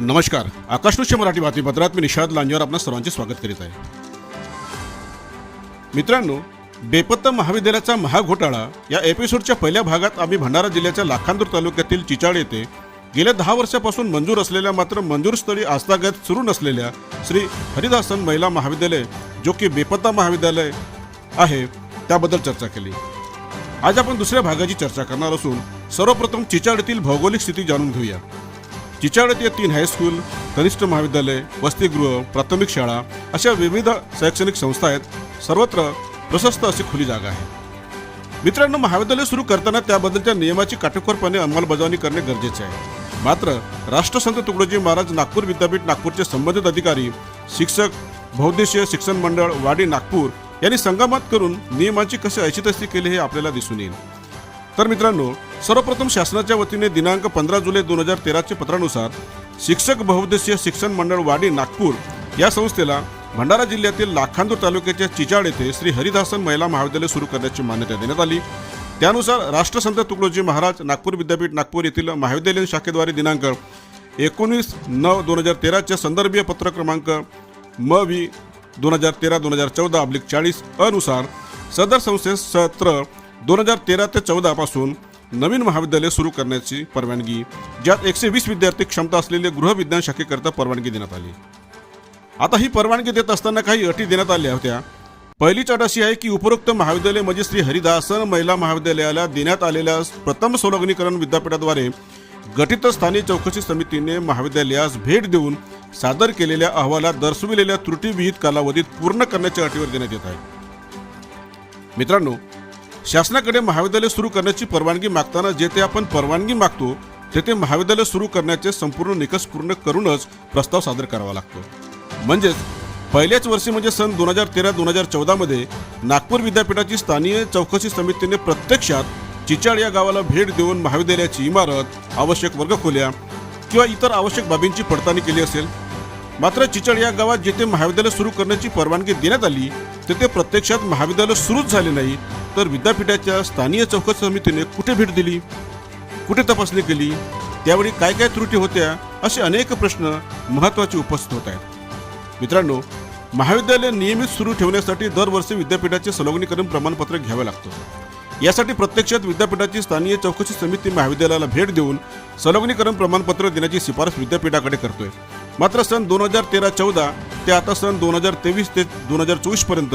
नमस्कार. आकाशनुष्य मराठी बातमीपत्रात मी निषाद लांजेवर आपणा सर्वांचे स्वागत करीत आहे. मित्रांनो बेपत्ता महाविद्यालयाचा महाघोटाळा या एपिसोडच्या पहिल्या भागात आम्ही भंडारा जिल्ह्याच्या लाखांदूर तालुक्यातील चिचाड येथे गेल्या दहा वर्षापासून मंजूर असलेल्या मात्र मंजूरस्थळी आस्थागत सुरू नसलेल्या श्री हरिदासन महिला महाविद्यालय जो की बेपत्ता महाविद्यालय आहे त्याबद्दल चर्चा केली. आज आपण दुसऱ्या भागाची चर्चा करणार असून सर्वप्रथम चिचाड येथील भौगोलिक स्थिती जाणून घेऊया. चिचाड तीन हायस्कूल कनिष्ठ महाविद्यालय वसतिगृह प्राथमिक शाळा अशा विविध शैक्षणिक संस्था आहेत. सर्वत्र प्रशस्त अशी खुली जागा आहे. मित्रांनो महाविद्यालय सुरू करताना त्याबद्दलच्या नियमाची काटेकोरपणे अंमलबजावणी करणे गरजेचे आहे. मात्र राष्ट्रसंत तुकडोजी महाराज नागपूर विद्यापीठ नागपूरचे संबंधित अधिकारी शिक्षक बहुद्देशीय शिक्षण मंडळ वाडी नागपूर यांनी संगमात करून नियमांची कशी ऐशितस्ती केली हे आपल्याला दिसून येईल. तर मित्रांनो सर्वप्रथम शासनाच्या वतीने दिनांक पंधरा जुलै दोन हजार तेराच्या पत्रानुसार शिक्षक बहुउद्देशीय शिक्षण मंडळ वाडी नागपूर या संस्थेला भंडारा जिल्ह्यातील लाखांदूर तालुक्याच्या चिचाड येथे श्री हरिदासन महिला महाविद्यालय सुरू करण्याची मान्यता देण्यात आली. त्यानुसार राष्ट्रसंत तुकडोजी महाराज नागपूर विद्यापीठ नागपूर येथील महाविद्यालयीन शाखेद्वारे दिनांक एकोणीस नऊ दोन हजार तेराच्या संदर्भीय पत्र क्रमांक म वी दोन हजार तेरा दोन हजार चौदा अब्लिक चाळीस अनुसार सदर संस्थेस सत्र दोन हजार तेरा ते चौदा पासून नवीन महाविद्यालय सुरू करण्याची परवानगी ज्यात एकशे वीस विद्यार्थी क्षमता असलेले गृहविज्ञान शाखेकरता परवानगी देण्यात आली. आता ही परवानगी देत असताना काही अटी देण्यात आल्या होत्या. पहिलीच अट अशी आहे की उपरोक्त महाविद्यालय म्हणजे श्री हरिदासन महिला महाविद्यालयाला देण्यात आलेल्या प्रथम संलग्नीकरण विद्यापीठाद्वारे गठीत स्थानिक चौकशी समितीने महाविद्यालयास भेट देऊन सादर केलेल्या अहवालात दर्शविलेल्या त्रुटीविहित कालावधीत पूर्ण करण्याच्या अटीवर देण्यात येत आहे. मित्रांनो शासनाकडे महाविद्यालय सुरू करण्याची परवानगी मागताना जेथे आपण परवानगी मागतो तेथे महाविद्यालय सुरू करण्याचे संपूर्ण निकष पूर्ण करूनच प्रस्ताव सादर करावा लागतो. म्हणजेच पहिल्याच वर्षी म्हणजे सन दोन हजार तेरा दोन हजार चौदामध्ये नागपूर विद्यापीठाची स्थानीय चौकशी समितीने प्रत्यक्षात चिचाड या गावाला भेट देऊन महाविद्यालयाची इमारत आवश्यक वर्गखोल्या किंवा इतर आवश्यक बाबींची पडताळणी केली असेल. मात्र चिचड या गावात जेथे महाविद्यालय सुरू करण्याची परवानगी देण्यात आली तेथे प्रत्यक्षात महाविद्यालय सुरूच झाले नाही तर विद्यापीठाच्या स्थानीय चौकशी समितीने कुठे भेट दिली? कुठे तपासणी केली? त्यावेळी काय काय त्रुटी होत्या? असे अनेक प्रश्न महत्त्वाचे उपस्थित होत आहेत. मित्रांनो महाविद्यालय नियमित सुरू ठेवण्यासाठी दरवर्षी विद्यापीठाचे संलग्नीकरण प्रमाणपत्र घ्यावे लागतं. यासाठी प्रत्यक्षात विद्यापीठाची स्थानीय चौकशी समिती महाविद्यालयाला भेट देऊन संलग्नीकरण प्रमाणपत्र देण्याची शिफारस विद्यापीठाकडे करतोय. मात्र सन दोन हजार तेरा चौदा ते आता सन दोन हजार तेवीस ते दोन हजार चोवीसपर्यंत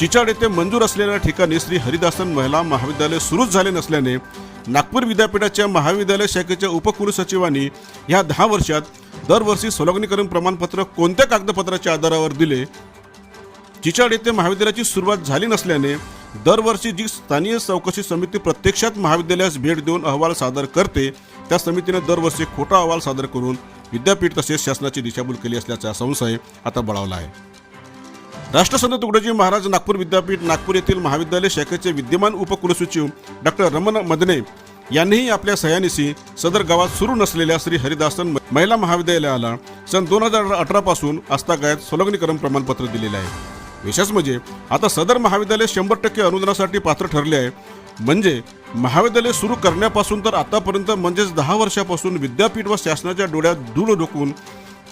चिचाड येथे मंजूर असलेल्या ठिकाणी श्री हरिदासन महिला महाविद्यालय सुरूच झाले नसल्याने नागपूर विद्यापीठाच्या महाविद्यालय शाखेच्या उपकुलसचिवांनी ह्या दहा वर्षात दरवर्षी संलग्नीकरण प्रमाणपत्र कोणत्या कागदपत्राच्या आधारावर दिले? चिचाड येथे महाविद्यालयाची सुरुवात झाली नसल्याने दरवर्षी जी स्थानीय चौकशी समिती प्रत्यक्षात महाविद्यालयास भेट देऊन अहवाल सादर करते त्या समितीने दरवर्षी खोटा अहवाल सादर करून विद्यापीठ तसेच शासनाची दिशाभूल केली असल्याचा संशय आता बळावला आहे. राष्ट्रसंत तुकडोजी महाराज नागपूर विद्यापीठ नागपूर येथील महाविद्यालय शाखेचे विद्यमान उपकुलसचिव डॉक्टर रमण मदने यांनीही आपल्या सह्यानीशी सदर गावात सुरू नसलेल्या श्री हरिदासन महिला महाविद्यालयाला सन दोन हजार अठरा पासून आस्थागायत संलग्नीकरण प्रमाणपत्र दिलेले आहे. विशेष म्हणजे आता सदर महाविद्यालय शंभर टक्के अनुदानासाठी पात्र ठरले आहे. म्हणजे महाविद्यालय सुरू करण्यापासून तर आतापर्यंत म्हणजेच दहा वर्षापासून विद्यापीठ व शासनाच्या डोळ्यात धूळ रोखून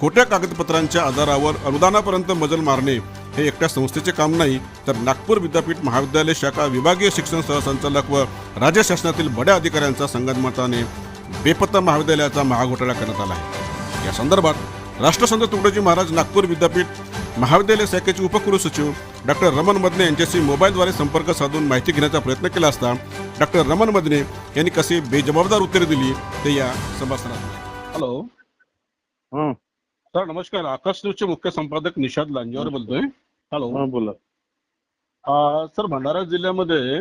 खोट्या कागदपत्रांच्या आधारावर अनुदानापर्यंत मजल मारणे हे एकट्या संस्थेचे काम नाही तर नागपूर विद्यापीठ महाविद्यालय शाखा विभागीय शिक्षण सहसंचालक व राज्य शासनातील बड्या अधिकाऱ्यांचा संगनमताने बेपत्ता महाविद्यालयाचा महाघोटाळा करण्यात आला आहे. या संदर्भात राष्ट्रसंत तुकडोजी महाराज नागपूर विद्यापीठ महाविद्यालय शाखेचे उपकुलसचिव डॉक्टर रमण मदने यांच्याशी मोबाईलद्वारे संपर्क साधून माहिती घेण्याचा प्रयत्न केला असता डॉक्टर रमण मदने यांनी कशी बेजबाबदार उत्तरे दिली ते या संभाषणात हॅलो. हा. सर नमस्कार. आकाश न्यूजचे मुख्य संपादक निषाद लांजेवर बोलतोय. हॅलो हा बोला. सर भंडारा जिल्ह्यामध्ये.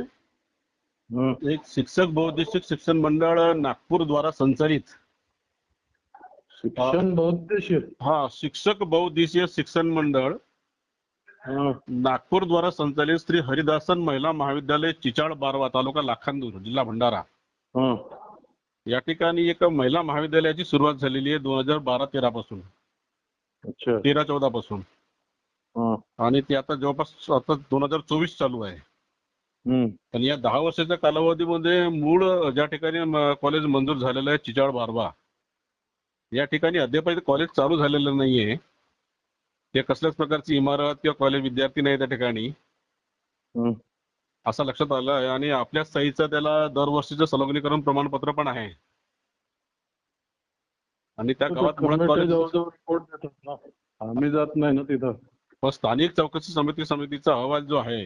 एक शिक्षक बहुउद्देशिक शिक्षण मंडळ नागपूर द्वारा संचालित. शिक्षण हा शिक्षक बहुउद्देशीय शिक्षण मंडळ नागपूर द्वारा संचालित श्री हरिदासन महिला महाविद्यालय चिचाळ बारवा तालुका लाखांदूर जिल्हा भंडारा. हा. या ठिकाणी एक महिला महाविद्यालयाची सुरुवात झालेली आहे दोन हजार बारा तेरा पासून तेरा चौदा पासून आणि ती आता जवळपास आता दोन हजार चोवीस चालू आहे. आणि या दहा वर्षाच्या कालावधीमध्ये मूळ ज्या ठिकाणी कॉलेज मंजूर झालेलं आहे चिचाळ बारवा. या ठिकाणी अद्याप कॉलेज चालू झालेलं नाहीये. ते कसल्याच प्रकारची इमारत किंवा कॉलेज विद्यार्थी नाही त्या ठिकाणी. हं. असं लक्षात आलं आहे आणि आपल्याच सहीचं त्याला दरवर्षीचं संलग्नीकरण प्रमाणपत्र पण आहे. आणि त्या गावात आम्ही जात नाही ना तिथं. पण स्थानिक चौकशी समिती समितीचा अहवाल जो आहे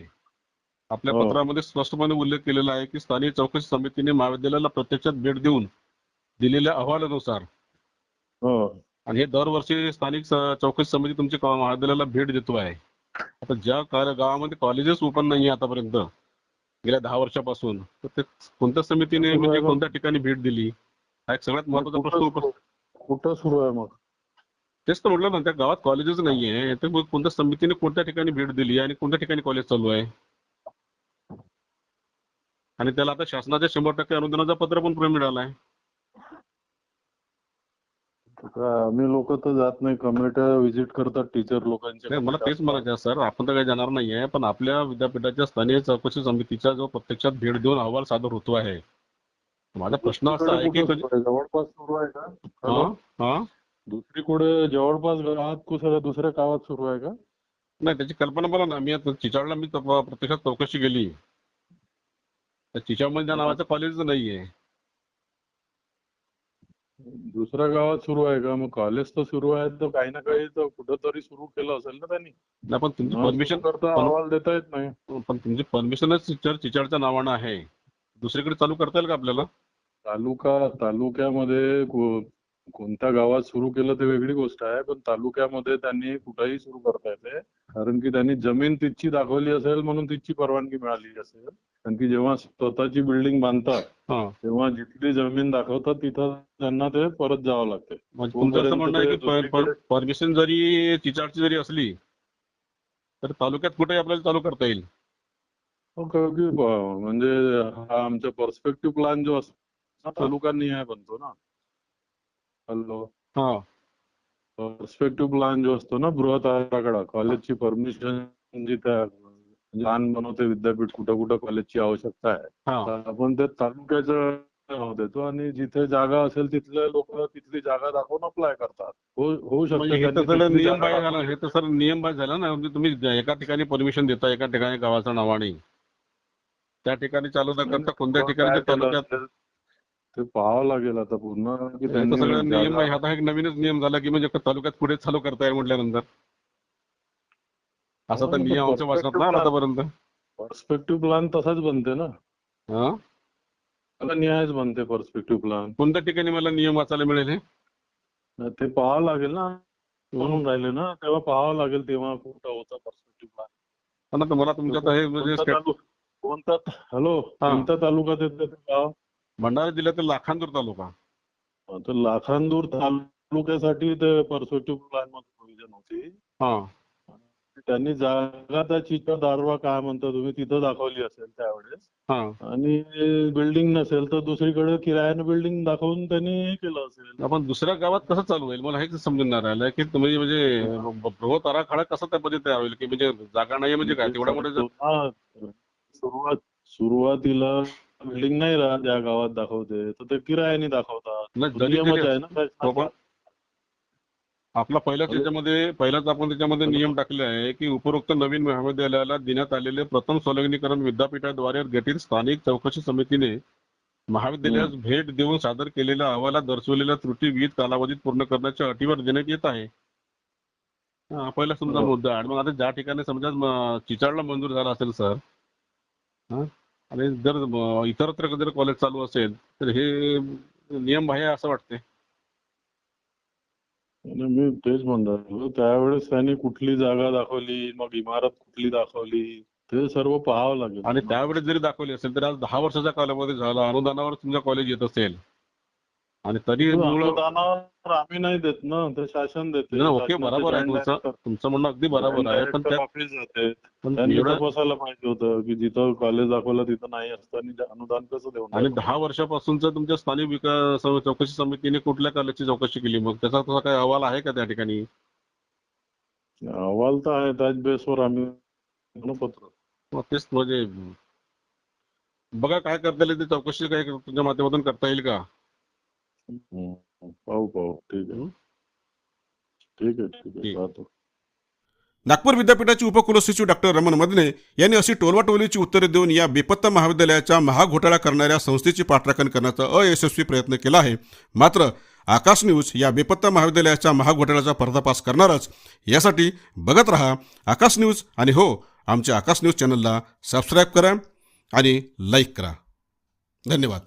आपल्या हो. पत्रामध्ये स्पष्टपणे उल्लेख केलेला आहे की स्थानिक चौकशी समितीने महाविद्यालयाला प्रत्यक्षात भेट देऊन दिलेल्या अहवालानुसार हो. आणि हे दरवर्षी स्थानिक चौकशी समिती तुमची महाविद्यालयाला भेट देतो आहे. आता ज्या कार- गावामध्ये कॉलेजेस ओपन नाही आतापर्यंत गेल्या दहा वर्षापासून तर ते कोणत्या समितीने म्हणजे कोणत्या ठिकाणी भेट दिली? हा एक सगळ्यात महत्त्वाचा प्रश्न कुठं सुरू आहे मग? तेच तर म्हटलं ना त्या गावात कॉलेजेस नाहीये. तर मग कोणत्या समितीने कोणत्या ठिकाणी भेट दिली आणि कोणत्या ठिकाणी कॉलेज चालू आहे? आणि त्याला आता शासनाच्या शंभर टक्के अनुदानाचं पत्र पण पुढे मिळालं आहे आम्ही लोक तर जात नाही. कमिट्या व्हिजिट करतात टीचर लोकांच्या नाही, मला तेच म्हणायचं आहे सर. आपण तर काही जाणार नाहीये पण आपल्या विद्यापीठाच्या स्थानिक चौकशी समितीचा जो प्रत्यक्षात भेट देऊन अहवाल सादर होतो आहे. माझा प्रश्न असा आहे की आहे? जवळपास सुरू आहे का? दुसरीकडे जवळपास गावात कुठं दुसऱ्या गावात सुरू आहे का? नाही त्याची कल्पना मला ना. मी आता चिचाडला मी तप- प्रत्यक्षात चौकशी केली. त्या चिचाडमध्ये त्या नावाचं कॉलेज नाहीये. दुसऱ्या गावात सुरू आहे का? मग कॉलेज तर सुरू आहे तर काही ना काही तर कुठंतरी सुरू केलं असेल ना त्यांनी. नाही पण तुमची परमिशन करता पण- अहवाल देता येत नाही. पण तुमची परमिशनच चिचाड चिचाडच्या नावानं आहे. दुसरीकडे चालू करता येईल का आपल्याला? तालुका तालुक्यामध्ये कोणत्या गावात सुरू केलं ते वेगळी गोष्ट आहे पण तालुक्यामध्ये त्यांनी कुठेही सुरू करता येते. कारण की त्यांनी जमीन तिथची दाखवली असेल म्हणून तिथची परवानगी मिळाली असेल. कारण की जेव्हा स्वतःची बिल्डिंग बांधतात तेव्हा जिथली जमीन दाखवतात तिथं त्यांना ते परत जावं लागते. आहे परमिशन जरी चिचाडची जरी असली तर तालुक्यात कुठेही आपल्याला चालू करता येईल. हो, म्हणजे हा आमचा पर्स्पेक्टिव्ह प्लॅन जो असतो ना, तालुकानिहाय बनतो ना. हॅलो. हा. पर्स्पेक्टिव्ह प्लॅन जो असतो ना बृहत आराखडा कॉलेजची परमिशन जी त्या लहान बनवते विद्यापीठ कुठं कुठं कॉलेजची आवश्यकता आहे. तर आपण ते तालुक्याचं नाव देतो आणि जिथे जागा असेल तिथले लोक तिथली जागा दाखवून अप्लाय करतात. हो- होऊ शकतं हे तर झालं हे तर सर नियम बाह्य झालं ना म्हणजे तुम्ही एका ठिकाणी परमिशन देता एका ठिकाणी गावाच्या नावाने त्या ठिकाणी चालू न करता कोणत्या ठिकाणी तालुक्यात? ते पाहावं लागेल आता पूर्ण की तर त्यांनी सगळं नियम आहे. आता एक नवीनच नियम झाला की म्हणजे तालुक्यात पुढे चालू करता येईल म्हटल्यानंतर. असा तर नियम आमच्या वाचनात नाही आतापर्यंत. पर्स्पेक्टिव्ह प्लॅन तसाच बनते ना. हा? न्यायच बनते पर्स्पेक्टिव्ह प्लॅन कोणत्या ठिकाणी मला नियम वाचायला मिळेल हे? ते पाहावं लागेल ना. म्हणून राहिले ना. तेव्हा पाहावं लागेल तेव्हा कुठं होता पर्स्पेक्टिव्ह प्लॅन मला तुमच्यात हे म्हणजे कोणता कोणता हॅलो. कोणत्या तालुक्यात येतं ते गाव भंडारा जिल्ह्यातील लाखांदूर तालुका. तर लाखांदूर तालुक्यासाठी ते पर्स्पेक्टिव्ह प्लॅनमध्ये प्रोव्हिजन होती. हा. त्यांनी जागा त्या चित्र दारवा काय म्हणता तुम्ही तिथं दाखवली असेल त्यावेळेस. हा. आणि बिल्डिंग नसेल तर दुसरीकडे किरायानं बिल्डिंग दाखवून त्यांनी हे केलं असेल. आपण दुसऱ्या गावात कसं चालू होईल? मला हेच समजून नाही राहिलं की तुम्ही म्हणजे बृहत आराखडा कसा त्या पद्धतीने तयार होईल? की म्हणजे जागा नाही म्हणजे काय? तेवढ्या मोठ्या जा- हा, सुरुवात सुरुवातीला बिल्डिंग नाही राहत ज्या गावात दाखवते तर ते किरायाने दाखवतात. नियमच आहे ना. आपला पहिल्याच त्याच्यामध्ये पहिलाच आपण त्याच्यामध्ये नियम टाकले आहे की उपरोक्त नवीन महाविद्यालयाला देण्यात आलेले प्रथम संलग्नीकरण विद्यापीठाद्वारे गठीत स्थानिक चौकशी समितीने महाविद्यालयास भेट देऊन सादर केलेल्या अहवालात दर्शवलेल्या त्रुटी विविध कालावधीत पूर्ण करण्याच्या अटीवर देण्यात येत आहे. पहिला समजा. मुद्दा. आणि मग आता ज्या ठिकाणी समजा चिचाडला मंजूर झाला असेल सर आणि जर इतरत्र जर कॉलेज चालू असेल तर हे नियम बाह्य असं वाटते मी तेच म्हणतो त्यावेळेस त्यांनी कुठली जागा दाखवली मग इमारत कुठली दाखवली ते सर्व पाहावं लागेल. आणि त्यावेळेस जरी दाखवली असेल तर आज दहा वर्षाच्या कालावधी झाला अनुदानावर तुमच्या कॉलेज येत असेल. आणि तरी आम्ही नाही देत ना ते शासन देते ओके, बरोबर आहे तुमचं. तुमचं म्हणणं अगदी बरोबर आहे पण जाते एवढं तपासायला पाहिजे होतं की जिथं कॉलेज दाखवलं तिथं नाही असताना अनुदान कसं देऊन आणि? दहा वर्षापासूनच तुमच्या स्थानिक विकास चौकशी समितीने कुठल्या कॉलेजची चौकशी केली मग त्याचा तसा काही अहवाल आहे का त्या ठिकाणी अहवाल तर आहे त्याच बेसवर आम्ही पत्र तेच म्हणजे बघा काय करता येईल ते चौकशी काही तुमच्या माध्यमातून करता येईल का. पाहू पाहू ठीक आहे. हं. ठीक आहे ठीक आहे ठीक. पाहतो. नागपूर विद्यापीठाचे उपकुलसचिव डॉक्टर रमण मदने यांनी अशी टोलवाटोलीची उत्तरे देऊन या बेपत्ता महाविद्यालयाच्या महाघोटाळा करणाऱ्या संस्थेची पाठराखण करण्याचा अयशस्वी प्रयत्न केला आहे. मात्र आकाश न्यूज या बेपत्ता महाविद्यालयाच्या महाघोटाळ्याचा पर्दाफाश करणारच. यासाठी बघत रहा आकाश न्यूज आणि हो आमच्या आकाश न्यूज चॅनलला सबस्क्राईब करा आणि लाईक करा. धन्यवाद.